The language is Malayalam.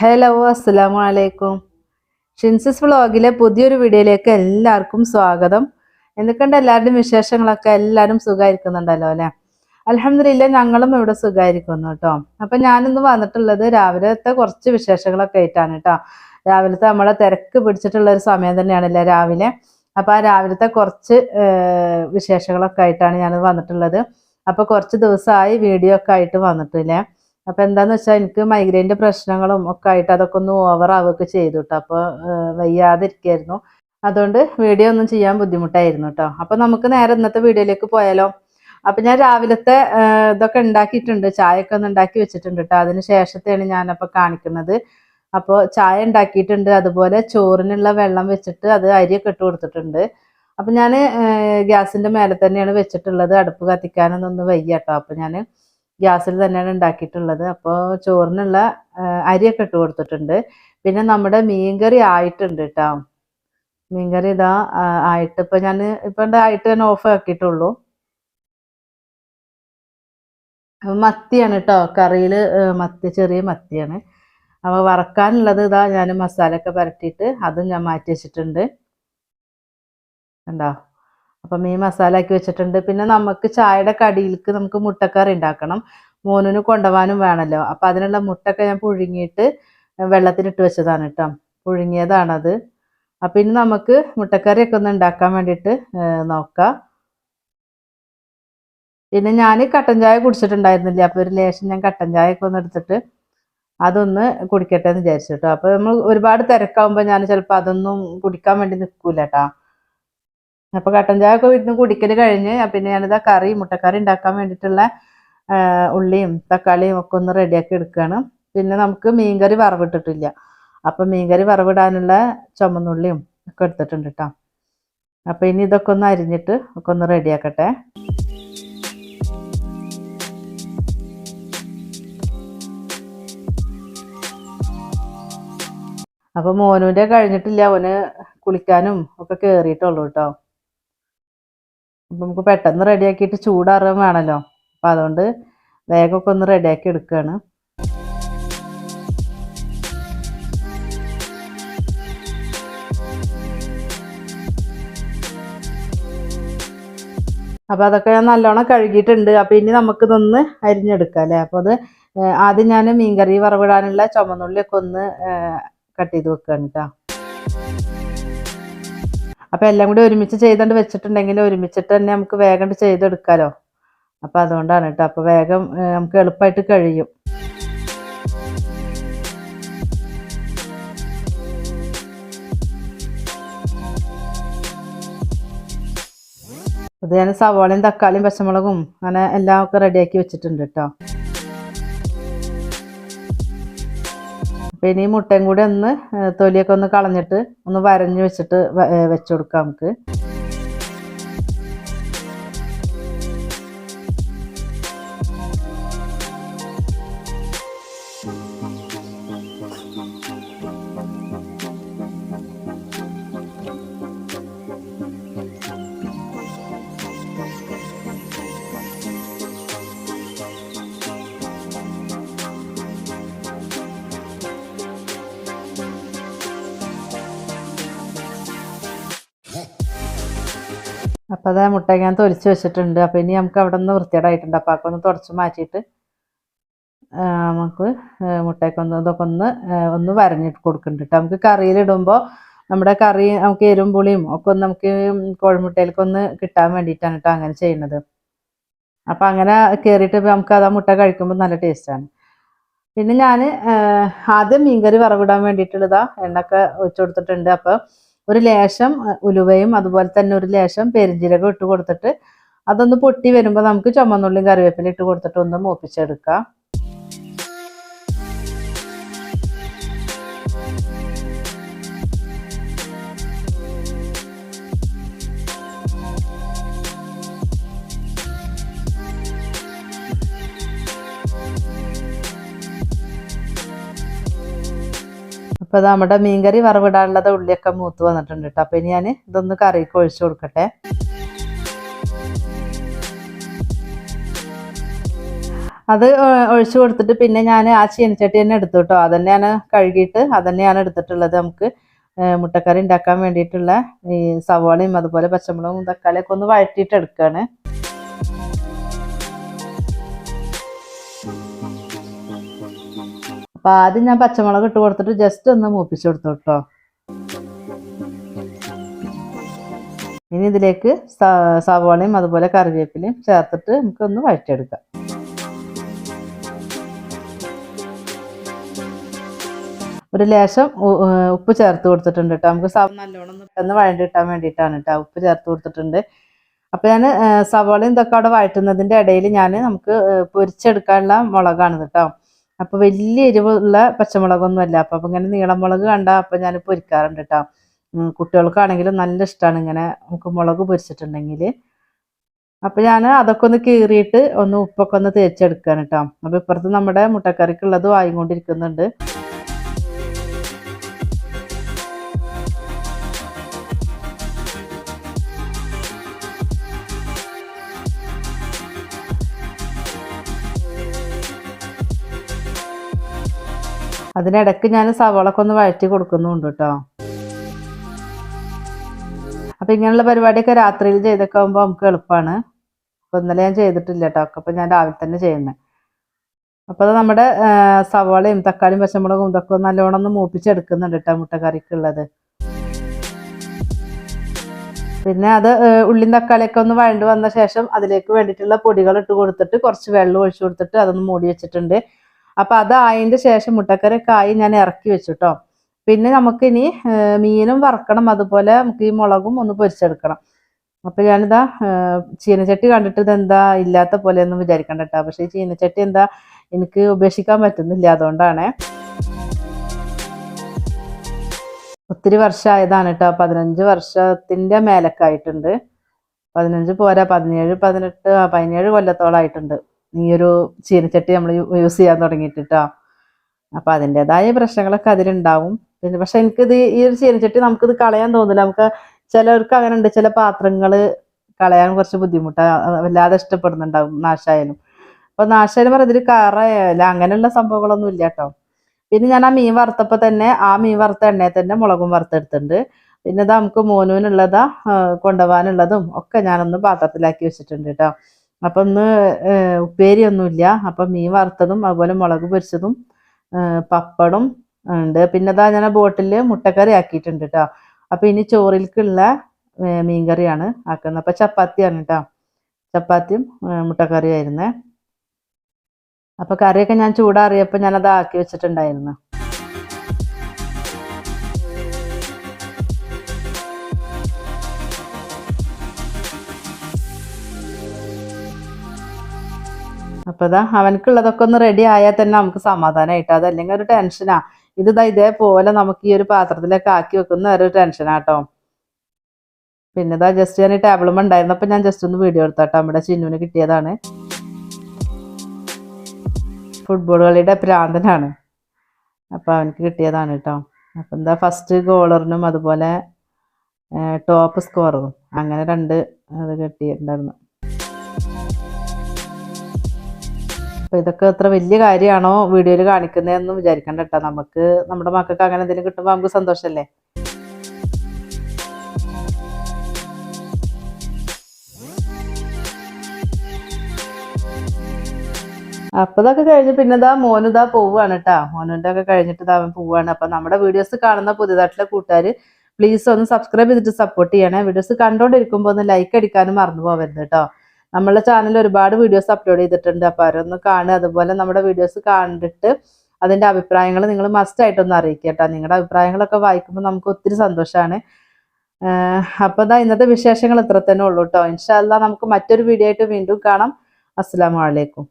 ഹലോ അസ്സലാമു അലൈക്കും ഷിൻസിസ് വ്ളോഗിലെ പുതിയൊരു വീഡിയോയിലേക്ക് എല്ലാവർക്കും സ്വാഗതം. എന്തൊക്കെയുണ്ട് എല്ലാവരുടെയും വിശേഷങ്ങളൊക്കെ എല്ലാവരും സുഖമായിരിക്കുന്നുണ്ടല്ലോ അല്ലേ? അലഹമില്ല ഞങ്ങളും ഇവിടെ സുഖമായിരിക്കുന്നു കേട്ടോ. അപ്പം ഞാനിന്ന് വന്നിട്ടുള്ളത് രാവിലത്തെ കുറച്ച് വിശേഷങ്ങളൊക്കെ ആയിട്ടാണ് കേട്ടോ. രാവിലത്തെ നമ്മളെ തിരക്ക് പിടിച്ചിട്ടുള്ള ഒരു സമയം തന്നെയാണല്ലേ രാവിലെ. അപ്പോൾ ആ രാവിലത്തെ കുറച്ച് വിശേഷങ്ങളൊക്കെ ആയിട്ടാണ് ഞാൻ വന്നിട്ടുള്ളത്. അപ്പോൾ കുറച്ച് ദിവസമായി വീഡിയോ ഒക്കെ ആയിട്ട് വന്നിട്ടില്ലേ? അപ്പൊ എന്താന്ന് വെച്ചാൽ എനിക്ക് മൈഗ്രെയിന്റെ പ്രശ്നങ്ങളും ഒക്കെ ആയിട്ട് അതൊക്കെ ഒന്ന് ഓവർ ആവുകയൊക്കെ ചെയ്തു കേട്ടോ അപ്പോൾ വയ്യാതിരിക്കായിരുന്നു. അതുകൊണ്ട് വീഡിയോ ഒന്നും ചെയ്യാൻ ബുദ്ധിമുട്ടായിരുന്നു കേട്ടോ അപ്പൊ നമുക്ക് നേരെ ഇന്നത്തെ വീഡിയോയിലേക്ക് പോയാലോ? അപ്പൊ ഞാൻ രാവിലത്തെ ഇതൊക്കെ ഉണ്ടാക്കിയിട്ടുണ്ട്. ചായയൊക്കെ ഒന്ന് ഉണ്ടാക്കി വെച്ചിട്ടുണ്ട് കേട്ടോ അതിന് ശേഷത്തെയാണ് ഞാനപ്പോൾ കാണിക്കുന്നത്. അപ്പോൾ ചായ ഉണ്ടാക്കിയിട്ടുണ്ട്. അതുപോലെ ചോറിനുള്ള വെള്ളം വെച്ചിട്ട് അത് അരിയൊക്കെ ഇട്ട് കൊടുത്തിട്ടുണ്ട്. അപ്പം ഞാൻ ഗ്യാസിന്റെ മേലെ തന്നെയാണ് വെച്ചിട്ടുള്ളത്. അടുപ്പ് കത്തിക്കാനൊന്നും വയ്യ കേട്ടോ അപ്പം ഞാൻ ഗ്യാസിൽ തന്നെയാണ് ഉണ്ടാക്കിയിട്ടുള്ളത്. അപ്പോൾ ചോറിനുള്ള അരിയൊക്കെ ഇട്ട് കൊടുത്തിട്ടുണ്ട്. പിന്നെ നമ്മുടെ മീൻകറി ആയിട്ടുണ്ട് കേട്ടോ മീൻകറി ഇതാ ആയിട്ട്. ഇപ്പം ഞാൻ ഇപ്പം ആയിട്ട് ഞാൻ ഓഫ് ആക്കിയിട്ടുള്ളൂ. മത്തിയാണ് കേട്ടോ കറിയിൽ മത്തി ചെറിയ മത്തിയാണ്. അപ്പോൾ വറക്കാനുള്ളത് ഇതാ ഞാൻ മസാലയൊക്കെ പരട്ടിയിട്ട് അതും ഞാൻ മാറ്റി വെച്ചിട്ടുണ്ട്. കണ്ടോ? അപ്പം മീൻ മസാല ആക്കി വെച്ചിട്ടുണ്ട്. പിന്നെ നമുക്ക് ചായയുടെ കടിയിലേക്ക് നമുക്ക് മുട്ടക്കറി ഉണ്ടാക്കണം. മോനിന് കൊണ്ടുപോകാനും വേണമല്ലോ. അപ്പം അതിനുള്ള മുട്ടൊക്കെ ഞാൻ പുഴുങ്ങിയിട്ട് വെള്ളത്തിലിട്ട് വെച്ചതാണ് കേട്ടോ. പുഴുങ്ങിയതാണത്. അപ്പം ഇനി നമുക്ക് മുട്ടക്കറിയൊക്കെ ഒന്ന് ഉണ്ടാക്കാൻ വേണ്ടിയിട്ട് നോക്കാം. പിന്നെ ഞാൻ കട്ടൻ ചായ കുടിച്ചിട്ടുണ്ടായിരുന്നില്ല? അപ്പോൾ ഒരു ലേശം ഞാൻ കട്ടൻ ചായയൊക്കെ ഒന്ന് എടുത്തിട്ട് അതൊന്ന് കുടിക്കട്ടെ എന്ന് വിചാരിച്ചു കേട്ടോ. അപ്പോൾ നമ്മൾ ഒരുപാട് തിരക്കാവുമ്പോൾ ഞാൻ ചിലപ്പോൾ അതൊന്നും കുടിക്കാൻ വേണ്ടി നിൽക്കൂല കേട്ടോ. അപ്പോൾ കട്ടൻ ചായ ഒക്കെ വീട്ടിൽ കുടിക്കൽ കഴിഞ്ഞ് പിന്നെ ഞാനിതാ കറി മുട്ടക്കറി ഉണ്ടാക്കാൻ വേണ്ടിയിട്ടുള്ള ഉള്ളിയും തക്കാളിയും ഒക്കെ ഒന്ന് റെഡിയാക്കി എടുക്കുകയാണ് പിന്നെ നമുക്ക് മീൻകറി വറവിട്ടിട്ടില്ല. അപ്പം മീൻകറി വറവിടാനുള്ള ചുമന്നുള്ളിയും ഒക്കെ എടുത്തിട്ടുണ്ട് കേട്ടോ അപ്പം ഇനി ഇതൊക്കെ ഒന്ന് അരിഞ്ഞിട്ട് ഒക്കെ ഒന്ന് റെഡിയാക്കട്ടെ. അപ്പൊ മോനുവിന്റെ കഴിഞ്ഞിട്ടില്ല. അവന് കുളിക്കാനും ഒക്കെ കേറിയിട്ടുള്ളൂ കേട്ടോ അപ്പൊ നമുക്ക് പെട്ടെന്ന് റെഡിയാക്കിയിട്ട് ചൂടാറുകയും വേണമല്ലോ അപ്പം അതുകൊണ്ട് വേഗമൊക്കെ ഒന്ന് റെഡിയാക്കി എടുക്കുകയാണ് അപ്പോൾ അതൊക്കെ ഞാൻ നല്ലോണം കഴുകിയിട്ടുണ്ട്. അപ്പോൾ ഇനി നമുക്ക് ഇതൊന്ന് അരിഞ്ഞെടുക്കാം അല്ലേ? അപ്പോൾ അത് ആദ്യം ഞാൻ മീൻകറി വറവിടാനുള്ള ചുമന്നുള്ളിയൊക്കെ ഒന്ന് കട്ട് ചെയ്ത് വെക്കുകയാണ് കേട്ടോ അപ്പൊ എല്ലാം കൂടി ഒരുമിച്ച് ചെയ്തുകൊണ്ട് വെച്ചിട്ടുണ്ടെങ്കിൽ ഒരുമിച്ചിട്ട് തന്നെ നമുക്ക് വേഗം ചെയ്തെടുക്കാലോ. അപ്പൊ അതുകൊണ്ടാണ് കേട്ടോ. അപ്പൊ വേഗം നമുക്ക് എളുപ്പമായിട്ട് കഴിയും. അത് ഞാൻ സവാളയും തക്കാളിയും പച്ചമുളകും അങ്ങനെ എല്ലാം ഒക്കെ റെഡിയാക്കി വെച്ചിട്ടുണ്ട് കേട്ടോ. പിന്നെ ഇനി മുട്ടയും കൂടി ഒന്ന് തൊലിയൊക്കെ ഒന്ന് കളഞ്ഞിട്ട് ഒന്ന് വരഞ്ഞ് വെച്ചിട്ട് വെച്ചു കൊടുക്കാം നമുക്ക്. അപ്പോൾ അത് മുട്ട തൊലിച്ച് വെച്ചിട്ടുണ്ട്. അപ്പോൾ ഇനി നമുക്ക് അവിടെ നിന്ന് വൃത്തികേടായിട്ടുണ്ട്. അപ്പോൾ അതൊക്കെ ഒന്ന് തുടച്ച് മാറ്റിയിട്ട് നമുക്ക് മുട്ടയ്ക്കൊന്ന് ഇതൊക്കെ ഒന്ന് ഒന്ന് വരഞ്ഞിട്ട് കൊടുക്കുന്നുണ്ട് നമുക്ക് കറിയിലിടുമ്പോൾ നമ്മുടെ കറി നമുക്ക് എരുമ്പുളിയും ഒക്കെ ഒന്ന് നമുക്ക് കോഴിമുട്ടയിലേക്കൊന്ന് കിട്ടാൻ വേണ്ടിയിട്ടാണ് കേട്ടോ അങ്ങനെ ചെയ്യുന്നത്. അപ്പം അങ്ങനെ കയറിയിട്ട് നമുക്ക് അത് ആ മുട്ട കഴിക്കുമ്പോൾ നല്ല ടേസ്റ്റാണ് പിന്നെ ഞാൻ ആദ്യം മീൻകറി വറവിടാൻ വേണ്ടിയിട്ടുള്ളതാ എണ്ണൊക്കെ ഒഴിച്ചു കൊടുത്തിട്ടുണ്ട്. അപ്പോൾ ഒരു ലേശം ഉലുവയും അതുപോലെ തന്നെ ഒരു ലേശം പെരിഞ്ജീരകം ഇട്ട് കൊടുത്തിട്ട് അതൊന്ന് പൊട്ടി വരുമ്പോൾ നമുക്ക് ചുമന്നുള്ളിയും കറിവേപ്പില ഇട്ട് കൊടുത്തിട്ട് ഒന്ന് മൂപ്പിച്ചെടുക്കാം. അപ്പൊ ഇത് നമ്മുടെ മീൻകറി വറവിടാനുള്ളത് ഉള്ളിയൊക്കെ മൂത്ത് വന്നിട്ടുണ്ട് കേട്ടോ അപ്പോൾ ഇനി ഞാൻ ഇതൊന്ന് കറിക്ക് ഒഴിച്ചു കൊടുക്കട്ടെ. അത് ഒഴിച്ചു കൊടുത്തിട്ട് പിന്നെ ഞാൻ ആ ചീനച്ചട്ടി തന്നെ എടുത്തു കേട്ടോ അത് തന്നെയാണ് കഴുകിയിട്ട് അത് തന്നെയാണ് എടുത്തിട്ടുള്ളത് നമുക്ക്. മുട്ടക്കറി ഉണ്ടാക്കാൻ വേണ്ടിയിട്ടുള്ള ഈ സവാളയും അതുപോലെ പച്ചമുളകും തക്കാളിയൊക്കെ ഒന്ന് വഴറ്റിയിട്ട് എടുക്കുകയാണ് അപ്പൊ ആദ്യം ഞാൻ പച്ചമുളക് ഇട്ട് കൊടുത്തിട്ട് ജസ്റ്റ് ഒന്ന് മൂപ്പിച്ചു കൊടുത്തു കേട്ടോ ഇനി ഇതിലേക്ക് സവോളയും അതുപോലെ കറിവേപ്പിലയും ചേർത്തിട്ട് നമുക്ക് ഒന്ന് വഴറ്റിയെടുക്കാം. ഒരു ലേശം ഉപ്പ് ചേർത്ത് കൊടുത്തിട്ടുണ്ട് കേട്ടോ നമുക്ക് സവ നല്ലോണം പെട്ടെന്ന് വഴണ്ടി കിട്ടാൻ വേണ്ടിയിട്ടാണ് കേട്ടോ ഉപ്പ് ചേർത്ത് കൊടുത്തിട്ടുണ്ട്. അപ്പൊ ഞാൻ സവോളയും ഇതൊക്കെ അവിടെ വഴറ്റുന്നതിന്റെ ഇടയിൽ ഞാൻ നമുക്ക് പൊരിച്ചെടുക്കാനുള്ള മുളകാണ് കേട്ടോ അപ്പൊ വലിയ എരിവുള്ള പച്ചമുളകൊന്നും അല്ല അപ്പൊ ഇങ്ങനെ നീളമുളക് കണ്ട അപ്പൊ ഞാൻ പൊരിക്കാറുണ്ട് കേട്ടോ കുട്ടികൾക്കാണെങ്കിലും നല്ല ഇഷ്ടമാണ് ഇങ്ങനെ നമുക്ക് മുളക് പൊരിച്ചിട്ടുണ്ടെങ്കിൽ അപ്പൊ ഞാൻ അതൊക്കെ ഒന്ന് കീറിയിട്ട് ഒന്ന് ഉപ്പൊക്കെ ഒന്ന് തേച്ചെടുക്കാൻ കേട്ടോ അപ്പൊ ഇപ്പുറത്ത് നമ്മുടെ മുട്ടക്കറിക്കുള്ളതും ആയിക്കൊണ്ടിരിക്കുന്നുണ്ട് അതിനിടയ്ക്ക് ഞാൻ സവാളൊക്കെ ഒന്ന് വഴറ്റി കൊടുക്കുന്നുണ്ട് കേട്ടോ. അപ്പൊ ഇങ്ങനെയുള്ള പരിപാടിയൊക്കെ രാത്രിയിൽ ചെയ്തൊക്കെ ആകുമ്പോൾ നമുക്ക് എളുപ്പമാണ് അപ്പൊ ഇന്നലെ ഞാൻ ചെയ്തിട്ടില്ല കേട്ടോ. അപ്പം ഞാൻ രാവിലെ തന്നെ ചെയ്യുന്നത് അപ്പൊ അത് നമ്മുടെ സവാളയും തക്കാളിയും പച്ചമുളകും ഇതൊക്കെ നല്ലോണം ഒന്ന് മൂപ്പിച്ചെടുക്കുന്നുണ്ട് കേട്ടോ മുട്ടക്കറിക്കുള്ളത്. പിന്നെ അത് ഉള്ളിയും തക്കാളിയൊക്കെ ഒന്ന് വഴണ്ട് വന്ന ശേഷം അതിലേക്ക് വേണ്ടിയിട്ടുള്ള പൊടികൾ ഇട്ട് കൊടുത്തിട്ട് കുറച്ച് വെള്ളം ഒഴിച്ചു കൊടുത്തിട്ട് അതൊന്ന് മൂടി വെച്ചിട്ടുണ്ട്. അപ്പൊ അതായതിന്റെ ശേഷം മുട്ടക്കറിയൊക്കെ ഞാൻ ഇറക്കി വെച്ചിട്ടോ പിന്നെ നമുക്കിനി മീനും വറക്കണം അതുപോലെ നമുക്ക് ഈ മുളകും ഒന്ന് പൊരിച്ചെടുക്കണം. അപ്പൊ ഞാനിതാ ചീനച്ചട്ടി കണ്ടിട്ട് എന്താ ഇല്ലാത്ത പോലെ ഒന്നും വിചാരിക്കണ്ട കേട്ടോ പക്ഷെ ഈ ചീനച്ചട്ടി എന്താ എനിക്ക് ഉപേക്ഷിക്കാൻ പറ്റുന്നില്ല അതുകൊണ്ടാണ്. ഒത്തിരി വർഷമായതാണ് കേട്ടോ പതിനഞ്ച് വർഷത്തിന്റെ മേലൊക്കെ ആയിട്ടുണ്ട്. പതിനഞ്ച് പോരാ പതിനേഴ് പതിനെട്ട് പതിനേഴ് കൊല്ലത്തോളായിട്ടുണ്ട്. ഈ ഒരു ചീനച്ചട്ടി നമ്മൾ യൂസ് ചെയ്യാൻ തുടങ്ങിയിട്ട് അപ്പൊ അതിന്റെതായ പ്രശ്നങ്ങളൊക്കെ അതിലുണ്ടാവും. പിന്നെ പക്ഷെ എനിക്കിത് ഈ ഒരു ചീനച്ചട്ടി നമുക്കിത് കളയാൻ തോന്നില്ല. നമുക്ക് ചിലർക്ക് അങ്ങനെ ഉണ്ട് ചില പാത്രങ്ങൾ കളയാൻ കുറച്ച് ബുദ്ധിമുട്ടാണ് വല്ലാതെ ഇഷ്ടപ്പെടുന്നുണ്ടാവും നാശായാലും. അപ്പൊ നാശായാലും പറഞ്ഞ ഇതിൽ കറയല്ല. അങ്ങനെയുള്ള സംഭവങ്ങളൊന്നും ഇല്ല കേട്ടോ. പിന്നെ ഞാൻ ആ മീൻ വറുത്തപ്പോൾ തന്നെ ആ മീൻ വറുത്ത എണ്ണയിൽ തന്നെ മുളകും വറുത്തെടുത്തിട്ടുണ്ട്. പിന്നെ ഇത് നമുക്ക് മോനുവിനുള്ളതാ കൊണ്ടുപോകാനുള്ളതും ഒക്കെ ഞാനൊന്ന് പാത്രത്തിലാക്കി വെച്ചിട്ടുണ്ട് കേട്ടോ. അപ്പൊ ഇന്ന് ഉപ്പേരിയൊന്നുമില്ല. അപ്പം മീൻ വറുത്തതും അതുപോലെ മുളക് പൊരിച്ചതും പപ്പടും ഉണ്ട്. പിന്നെ ഇതാ ഞാൻ ബോട്ടിൽ മുട്ടക്കറി ആക്കിയിട്ടുണ്ട് കേട്ടോ അപ്പം ഇനി ചോറിലേക്കുള്ള മീൻകറിയാണ് ആക്കുന്നത്. അപ്പം ചപ്പാത്തിയാണ് കേട്ടോ ചപ്പാത്തിയും മുട്ടക്കറിയും മുട്ടക്കറിയായിരുന്നേ. അപ്പം കറിയൊക്കെ ഞാൻ ചൂടാറിയപ്പോൾ ഞാനത് ആക്കി വെച്ചിട്ടുണ്ടായിരുന്നു. അപ്പൊ ഇതാ അവനക്കുള്ളതൊക്കെ ഒന്ന് റെഡി ആയാൽ തന്നെ നമുക്ക് സമാധാനമായിട്ട് അതല്ലെങ്കിൽ ഒരു ടെൻഷനാ ഇത് ഇതാ ഇതേപോലെ നമുക്ക് ഈ ഒരു പാത്രത്തിലേക്ക് ആക്കി വെക്കുന്ന ഒരു ടെൻഷനാട്ടോ പിന്നെ ഇതാ ജസ്റ്റ് ഞാൻ ഈ ടേബിളും ഉണ്ടായിരുന്നപ്പോൾ ഞാൻ ജസ്റ്റ് ഒന്ന് വീഡിയോ എടുത്താട്ടോ. നമ്മുടെ ചിന്നുവിന് കിട്ടിയതാണ്. ഫുട്ബോൾ കളിയുടെ പ്രാന്തനാണ്. അപ്പോൾ അവനക്ക് കിട്ടിയതാണ് കേട്ടോ അപ്പം എന്താ ഫസ്റ്റ് ഗോളറിനും അതുപോലെ ടോപ്പ് സ്കോറും അങ്ങനെ രണ്ട് അത് കിട്ടിയിട്ടുണ്ടായിരുന്നു. അപ്പൊ ഇതൊക്കെ എത്ര വലിയ കാര്യമാണോ വീഡിയോയിൽ കാണിക്കുന്നതെന്ന് വിചാരിക്കണ്ട കേട്ടോ. നമുക്ക് നമ്മുടെ മക്കൾക്ക് അങ്ങനെ എന്തെങ്കിലും കിട്ടുമ്പോൾ നമുക്ക് സന്തോഷല്ലേ? അപ്പൊ ഇതൊക്കെ കഴിഞ്ഞ് പിന്നെ ഇതാ മോനുതാ പോവാണ് കേട്ടാ. മോനുവിന്റെ ഒക്കെ കഴിഞ്ഞിട്ട് ഇതാ പോവാണ് അപ്പൊ നമ്മുടെ വീഡിയോസ് കാണുന്ന പുതിയതായിട്ടുള്ള കൂട്ടുകാര് പ്ലീസ് ഒന്ന് സബ്സ്ക്രൈബ് ചെയ്തിട്ട് സപ്പോർട്ട് ചെയ്യണേ. വീഡിയോസ് കണ്ടോണ്ടിരിക്കുമ്പോൾ ഒന്ന് ലൈക്ക് അടിക്കാനും മറന്നു പോകരുത് കേട്ടോ. നമ്മളെ ചാനലിൽ ഒരുപാട് വീഡിയോസ് അപ്ലോഡ് ചെയ്തിട്ടുണ്ട്. അപ്പൊ അവരൊന്ന് കാണുക. അതുപോലെ നമ്മുടെ വീഡിയോസ് കണ്ടിട്ട് അതിന്റെ അഭിപ്രായങ്ങൾ നിങ്ങൾ മസ്റ്റ് ആയിട്ടൊന്ന് അറിയിക്കുക കേട്ടോ. നിങ്ങളുടെ അഭിപ്രായങ്ങളൊക്കെ വായിക്കുമ്പോൾ നമുക്ക് ഒത്തിരി സന്തോഷമാണ് അപ്പൊ ഇതാ ഇന്നത്തെ വിശേഷങ്ങൾ ഇത്ര തന്നെ ഉള്ളൂ കേട്ടോ. ഇൻഷാല്ല നമുക്ക് മറ്റൊരു വീഡിയോ ആയിട്ട് വീണ്ടും കാണാം. അസ്സാം അലൈക്കും.